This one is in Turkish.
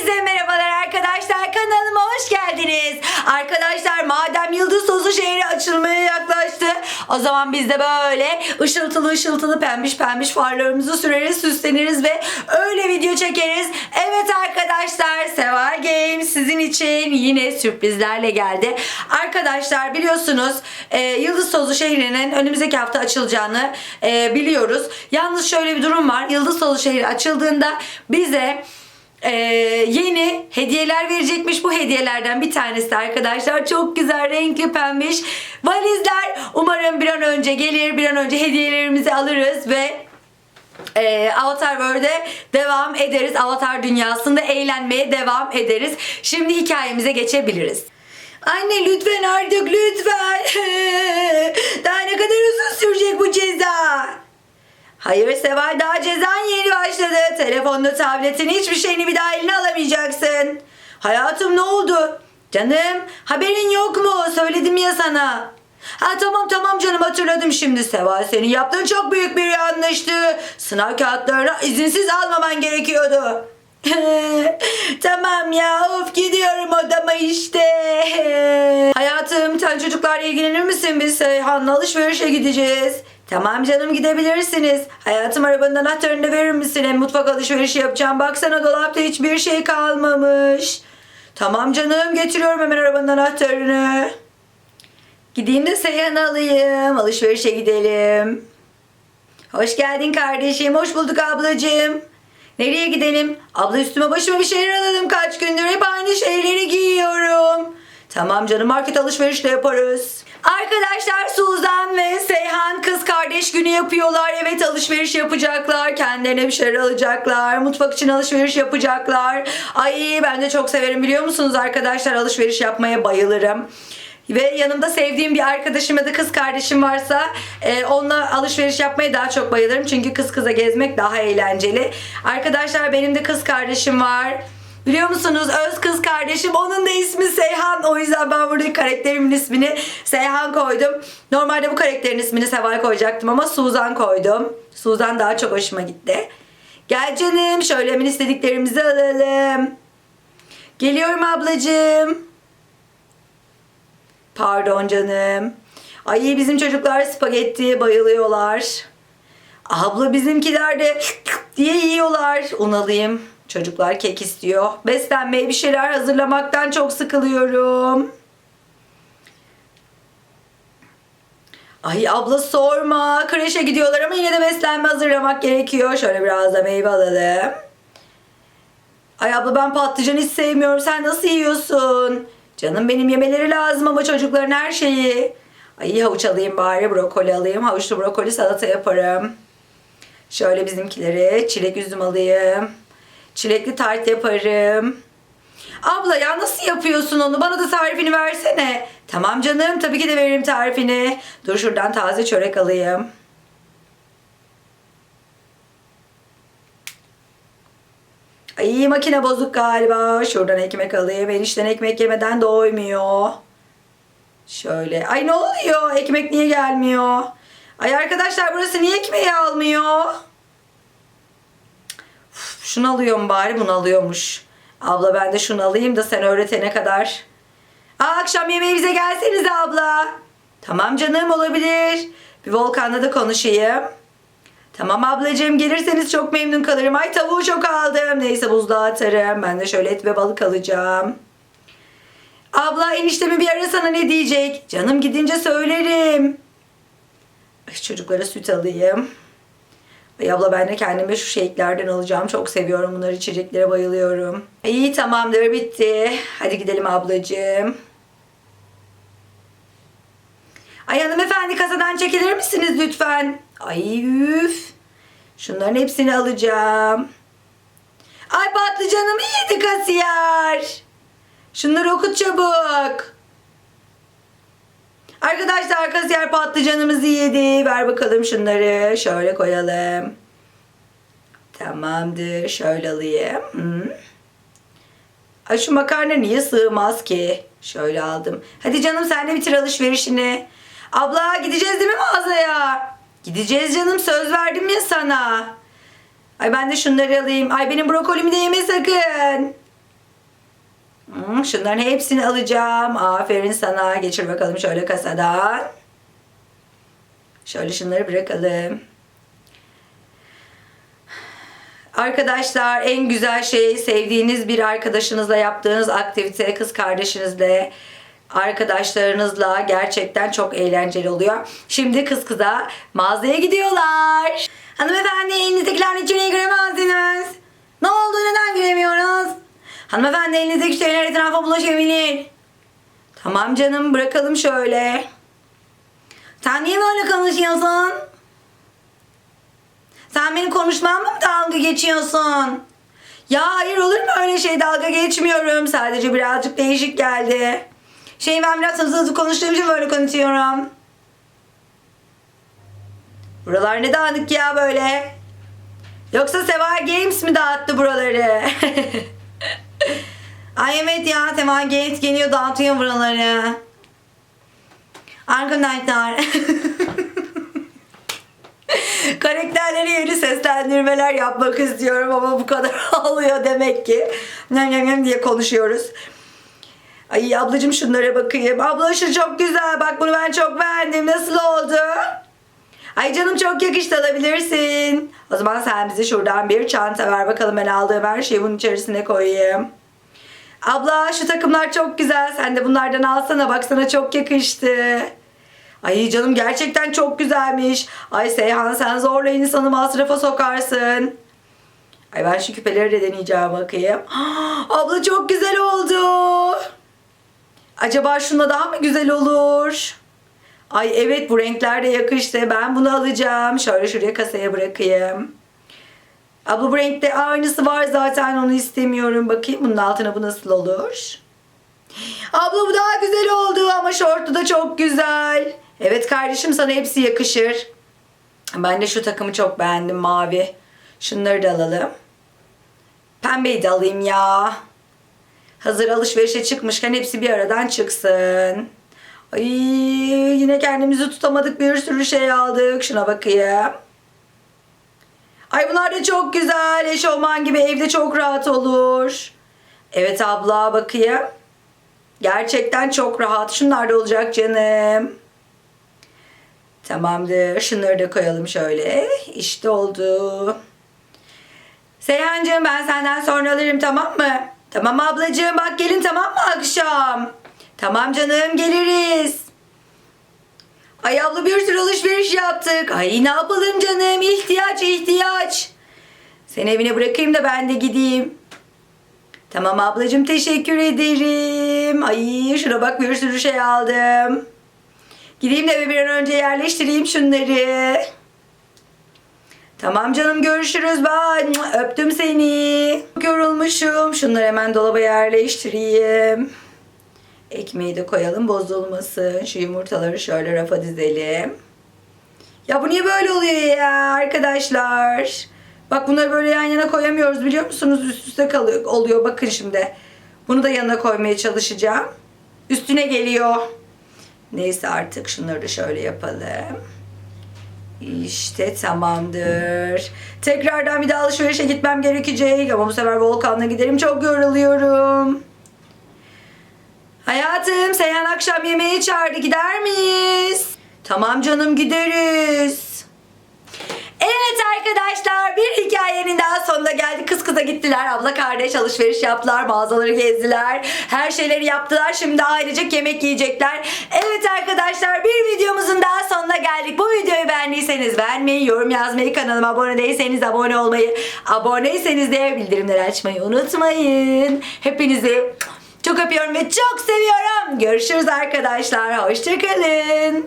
Hepinize merhabalar arkadaşlar. Kanalıma hoş geldiniz. Arkadaşlar madem Yıldız Tozu şehri açılmaya yaklaştı. O zaman biz de böyle ışıltılı ışıltılı pembiş pembiş farlarımızı süreriz, süsleniriz ve öyle video çekeriz. Evet arkadaşlar Seval Games sizin için yine sürprizlerle geldi. Arkadaşlar biliyorsunuz e, Yıldız Tozu şehrinin önümüzdeki hafta açılacağını e, biliyoruz. Yalnız şöyle bir durum var. Yıldız Tozu şehri açıldığında bize ee, yeni hediyeler verecekmiş. Bu hediyelerden bir tanesi arkadaşlar çok güzel renkli pembiş valizler. Umarım bir an önce gelir. Bir an önce hediyelerimizi alırız ve e, Avatar World'e devam ederiz. Avatar dünyasında eğlenmeye devam ederiz. Şimdi hikayemize geçebiliriz. Anne lütfen artık lütfen. Daha ne kadar uzun sürecek bu ceza? Hayır Seval daha cezan yeni başladı. Telefonda tabletin hiçbir şeyini bir daha eline alamayacaksın. Hayatım ne oldu? Canım haberin yok mu? Söyledim ya sana. Ha tamam tamam canım hatırladım şimdi Seval. Senin yaptığın çok büyük bir yanlıştı. Sınav kağıtlarını izinsiz almaman gerekiyordu. tamam ya of gidiyorum odama işte. Hayatım sen çocuklarla ilgilenir misin? Biz Seyhan'la alışverişe gideceğiz. Tamam canım gidebilirsiniz. Hayatım arabanın anahtarını da verir misin? Hem mutfak alışverişi yapacağım. Baksana dolapta hiçbir şey kalmamış. Tamam canım getiriyorum hemen arabanın anahtarını. Gideyim de Seyhan alayım. Alışverişe gidelim. Hoş geldin kardeşim. Hoş bulduk ablacığım. Nereye gidelim? Abla üstüme başıma bir şeyler alalım kaç gündür. Hep aynı şeyleri giyiyorum. Tamam canım market alışveriş de yaparız. Arkadaşlar Suzan ve Seyhan kız kardeş günü yapıyorlar. Evet alışveriş yapacaklar. Kendilerine bir şeyler alacaklar. Mutfak için alışveriş yapacaklar. Ay ben de çok severim biliyor musunuz arkadaşlar alışveriş yapmaya bayılırım. Ve yanımda sevdiğim bir arkadaşım ya da kız kardeşim varsa e, onunla alışveriş yapmaya daha çok bayılırım. Çünkü kız kıza gezmek daha eğlenceli. Arkadaşlar benim de kız kardeşim var. Biliyor musunuz öz kız kardeşim onun da ismi Seyhan. O yüzden ben buradaki karakterimin ismini Seyhan koydum. Normalde bu karakterin ismini Seval koyacaktım ama Suzan koydum. Suzan daha çok hoşuma gitti. Gel canım şöyle hemen istediklerimizi alalım. Geliyorum ablacığım. Pardon canım. Ay bizim çocuklar spagettiye bayılıyorlar. Abla bizimkiler de diye yiyorlar. Un alayım. Çocuklar kek istiyor. Beslenmeye bir şeyler hazırlamaktan çok sıkılıyorum. Ay abla sorma. Kreşe gidiyorlar ama yine de beslenme hazırlamak gerekiyor. Şöyle biraz da meyve alalım. Ay abla ben patlıcan hiç sevmiyorum. Sen nasıl yiyorsun? Canım benim yemeleri lazım ama çocukların her şeyi. Ay havuç alayım bari, brokoli alayım. Havuçlu brokoli salata yaparım. Şöyle bizimkileri çilek üzüm alayım. Çilekli tart yaparım. Abla ya nasıl yapıyorsun onu? Bana da tarifini versene. Tamam canım tabii ki de veririm tarifini. Dur şuradan taze çörek alayım. Ay makine bozuk galiba. Şuradan ekmek alayım. Enişten ekmek yemeden doymuyor. Şöyle. Ay ne oluyor? Ekmek niye gelmiyor? Ay arkadaşlar burası niye ekmeği almıyor? Şunu alıyorum bari bunu alıyormuş. Abla ben de şunu alayım da sen öğretene kadar. Aa, akşam yemeği bize gelsenize abla. Tamam canım olabilir. Bir Volkan'la da konuşayım. Tamam ablacığım gelirseniz çok memnun kalırım. Ay tavuğu çok aldım. Neyse buzluğa atarım. Ben de şöyle et ve balık alacağım. Abla eniştemi bir ara sana ne diyecek? Canım gidince söylerim. Ay, çocuklara süt alayım. Ay abla ben de kendime şu shake'lerden alacağım. Çok seviyorum bunları. içeceklere bayılıyorum. İyi tamamdır bitti. Hadi gidelim ablacığım. Ay hanımefendi kasadan çekilir misiniz lütfen? Ay üf. Şunların hepsini alacağım. Ay patlıcanımı yedi kasiyer. Şunları okut çabuk. Arkadaşlar kasiyer patlıcanımızı yedi. Ver bakalım şunları. Şöyle koyalım. Tamamdır. Şöyle alayım. Ay şu makarna niye sığmaz ki? Şöyle aldım. Hadi canım sen de bitir alışverişini. Abla gideceğiz değil mi mağazaya? Gideceğiz canım söz verdim ya sana. Ay ben de şunları alayım. Ay benim brokolimi de yeme sakın. Hmm, şunların hepsini alacağım. Aferin sana. Geçir bakalım şöyle kasadan. Şöyle şunları bırakalım. Arkadaşlar en güzel şey sevdiğiniz bir arkadaşınızla yaptığınız aktivite kız kardeşinizle arkadaşlarınızla gerçekten çok eğlenceli oluyor. Şimdi kız kıza mağazaya gidiyorlar. Hanımefendi elinizdekilerin içine giremezdiniz. Ne oldu neden giremiyoruz? Hanımefendi elinizdeki şeyler etrafa bulaşabilir. Tamam canım bırakalım şöyle. Sen niye böyle konuşuyorsun? Sen benim konuşmamla mı dalga geçiyorsun? Ya hayır olur mu öyle şey dalga geçmiyorum. Sadece birazcık değişik geldi. Şey ben biraz hızlı hızlı konuştuğum için böyle konuşuyorum. Buralar ne dağınık ya böyle? Yoksa Seva Games mi dağıttı buraları? Ay evet ya Seva Games geliyor dağıtıyor buraları. Arkadaşlar. Karakterleri yeni seslendirmeler yapmak istiyorum ama bu kadar oluyor demek ki. Nem nem nem diye konuşuyoruz. Ay ablacığım şunlara bakayım. Abla şu çok güzel. Bak bunu ben çok beğendim. Nasıl oldu? Ay canım çok yakıştı alabilirsin. O zaman sen bize şuradan bir çanta ver bakalım ben aldığım her şeyi bunun içerisine koyayım. Abla şu takımlar çok güzel. Sen de bunlardan alsana. Bak sana çok yakıştı. Ay canım gerçekten çok güzelmiş. Ay Seyhan sen zorla insanı masrafa sokarsın. Ay ben şu küpeleri de deneyeceğim bakayım. Abla çok güzel oldu. Acaba şuna daha mı güzel olur? Ay evet bu renkler de yakıştı. Ben bunu alacağım. Şöyle şuraya kasaya bırakayım. Abla bu renkte aynısı var zaten onu istemiyorum. Bakayım bunun altına bu nasıl olur? Abla bu daha güzel oldu ama şortu da çok güzel. Evet kardeşim sana hepsi yakışır. Ben de şu takımı çok beğendim mavi. Şunları da alalım. Pembeyi de alayım ya. Hazır alışverişe çıkmışken hepsi bir aradan çıksın. Ay yine kendimizi tutamadık bir sürü şey aldık. Şuna bakayım. Ay bunlar da çok güzel. Eşofman gibi evde çok rahat olur. Evet abla bakayım. Gerçekten çok rahat. Şunlar da olacak canım. Tamamdır. Şunları da koyalım şöyle. İşte oldu. Seyhancığım ben senden sonra alırım tamam mı? Tamam ablacığım bak gelin tamam mı akşam? Tamam canım geliriz. Ay abla bir sürü alışveriş yaptık. Ay ne yapalım canım ihtiyaç ihtiyaç. Seni evine bırakayım da ben de gideyim. Tamam ablacığım teşekkür ederim. Ay şuna bak bir sürü şey aldım. Gideyim de bir an önce yerleştireyim şunları. Tamam canım görüşürüz ben. Öptüm seni. Yorulmuşum. Şunları hemen dolaba yerleştireyim. Ekmeği de koyalım bozulmasın. Şu yumurtaları şöyle rafa dizelim. Ya bu niye böyle oluyor ya arkadaşlar? Bak bunları böyle yan yana koyamıyoruz biliyor musunuz? Üst üste kalıyor, oluyor. Bakın şimdi. Bunu da yanına koymaya çalışacağım. Üstüne geliyor. Neyse artık şunları da şöyle yapalım. İşte tamamdır. Tekrardan bir daha alışverişe gitmem gerekecek ama bu sefer Volkan'la giderim. Çok yoruluyorum. Hayatım Seyhan akşam yemeğe çağırdı. Gider miyiz? Tamam canım gideriz. Evet arkadaşlar bir hikayenin daha sonuna geldik. Kız kıza gittiler. Abla kardeş alışveriş yaptılar. Mağazaları gezdiler. Her şeyleri yaptılar. Şimdi ailecek yemek yiyecekler. Evet arkadaşlar bir videomuzun daha sonuna geldik. Bu videoyu beğendiyseniz beğenmeyi, yorum yazmayı, kanalıma abone değilseniz abone olmayı, aboneyseniz de bildirimleri açmayı unutmayın. Hepinizi çok öpüyorum ve çok seviyorum. Görüşürüz arkadaşlar. Hoşçakalın.